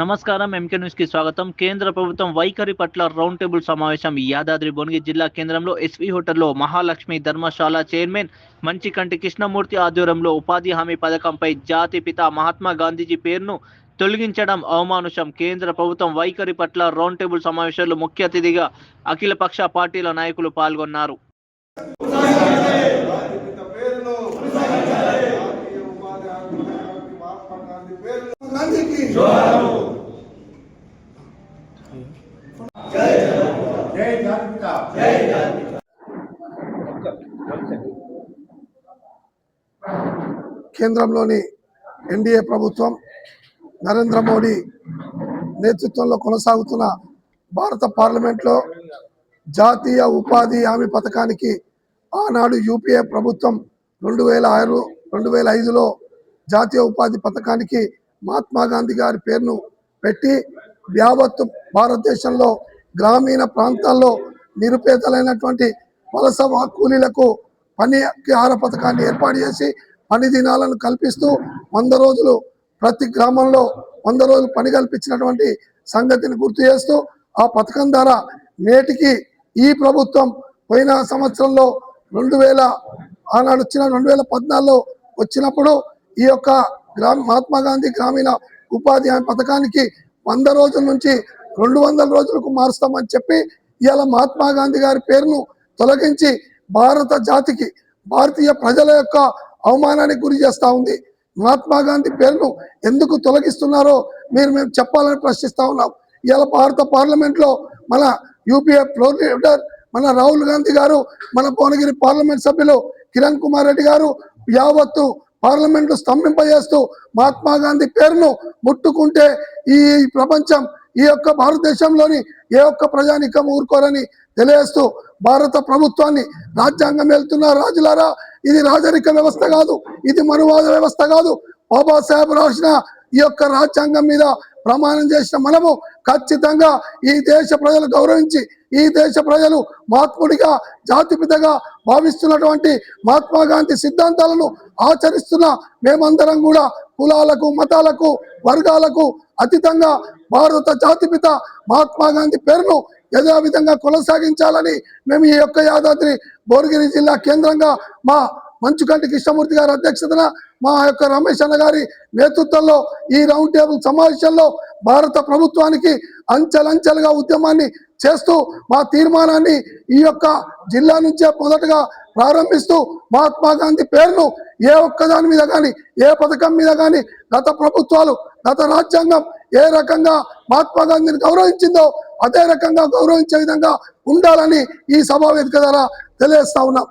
నమస్కారం ఎంకే న్యూస్కి స్వాగతం. కేంద్ర ప్రభుత్వం వైఖరి పట్ల రౌండ్ టేబుల్ సమావేశం యాదాద్రి భువనగిరి జిల్లా కేంద్రంలో ఎస్వి హోటల్లో మహాలక్ష్మి ధర్మశాల చైర్మన్ మంచికంటి కృష్ణమూర్తి ఆధ్వర్యంలో ఉపాధి హామీ పథకంపై జాతి పిత మహాత్మా గాంధీజీ పేరును తొలగించడం అవమానుషం. కేంద్ర ప్రభుత్వం వైఖరి పట్ల రౌండ్ టేబుల్ సమావేశంలో ముఖ్య అతిథిగా అఖిలపక్ష పార్టీల నాయకులు పాల్గొన్నారు. జాతిపిత పేరును జాతీయ ఉపాధి హామీ పథకానికి మహాత్మా గాంధీ పేరును గాంధీకి జై జాతిపిత కేంద్రంలోని ఎన్డీఏ ప్రభుత్వం నరేంద్ర మోడీ నేతృత్వంలో కొనసాగుతున్న భారత పార్లమెంట్లో జాతీయ ఉపాధి హామీ పథకానికి ఆనాడు యూపీఏ ప్రభుత్వం రెండు వేల ఆరు రెండు వేల ఐదులో జాతీయ ఉపాధి పథకానికి మహాత్మా గాంధీ గారి పేరును పెట్టి యావత్తు భారతదేశంలో గ్రామీణ ప్రాంతాల్లో నిరుపేదలైనటువంటి వలస కూలీలకు పని ఆహార పథకాన్ని ఏర్పాటు చేసి పని దినాలను కల్పిస్తూ వంద రోజులు ప్రతి గ్రామంలో వంద రోజులు పని కల్పించినటువంటి సంగతిని గుర్తు చేస్తూ ఆ పథకం ద్వారా నేటికి ఈ ప్రభుత్వం పోయిన సంవత్సరంలో రెండు వేల ఆనాడు వచ్చిన రెండు వేల పద్నాలుగులో వచ్చినప్పుడు ఈ యొక్క గ్రామ మహాత్మా గాంధీ గ్రామీణ ఉపాధి హామీ పథకానికి వంద రోజుల నుంచి రెండు వందల రోజులకు మారుస్తామని చెప్పి ఇవాళ మహాత్మా గాంధీ గారి పేరును తొలగించి భారత జాతికి భారతీయ ప్రజల యొక్క అవమానానికి గురి చేస్తూ ఉంది. మహాత్మా గాంధీ పేరును ఎందుకు తొలగిస్తున్నారో మీరు మేము చెప్పాలని ప్రశ్నిస్తూ ఉన్నాం. ఇవాళ భారత పార్లమెంట్లో మన యూపీఏ ఫ్లోర్ లీడర్ మన రాహుల్ గాంధీ గారు మన భువనగిరి పార్లమెంట్ సభ్యులు కిరణ్ కుమార్ రెడ్డి గారు యావత్తు పార్లమెంట్ స్తంభింపజేస్తూ మహాత్మా గాంధీ పేరును ముట్టుకుంటే ఈ ప్రపంచం ఈ యొక్క భారతదేశంలోని ఏ ఒక్క ప్రజానికం ఊరుకోరని తెలియజేస్తూ భారత ప్రభుత్వాన్ని రాజ్యాంగం వెళ్తున్న రాజులారా ఇది రాజరిక వ్యవస్థ కాదు ఇది మనువాద వ్యవస్థ కాదు. బాబాసాహెబ్ రాసిన ఈ యొక్క రాజ్యాంగం మీద ప్రమాణం చేసిన మనము ఖచ్చితంగా ఈ దేశ ప్రజలు గౌరవించి ఈ దేశ ప్రజలు మహాత్ముడిగా జాతిపితగా భావిస్తున్నటువంటి మహాత్మా గాంధీ సిద్ధాంతాలను ఆచరిస్తున్న మేమందరం కూడా కులాలకు మతాలకు వర్గాలకు అతీతంగా భారత జాతిపిత మహాత్మా గాంధీ పేరును యథావిధంగా కొనసాగించాలని మేము ఈ యొక్క యాదాద్రి భువనగిరి జిల్లా కేంద్రంగా మా మంచుకంటి కృష్ణమూర్తి గారి అధ్యక్షతన మా యొక్క రమేష్ అన్న గారి నేతృత్వంలో ఈ రౌండ్ టేబుల్ సమావేశంలో భారత ప్రభుత్వానికి అంచెలంచెలుగా ఉద్యమాన్ని చేస్తూ మా తీర్మానాన్ని ఈ యొక్క జిల్లా నుంచే మొదటగా ప్రారంభిస్తూ మహాత్మా గాంధీ పేరును ఏ ఒక్క దాని మీద కానీ ఏ పథకం మీద కానీ గత ప్రభుత్వాలు గత రాజ్యాంగం ఏ రకంగా మహాత్మా గాంధీని గౌరవించిందో అదే రకంగా గౌరవించే విధంగా ఉండాలని ఈ సభా వేదిక ద్వారా తెలియజేస్తా ఉన్నాం.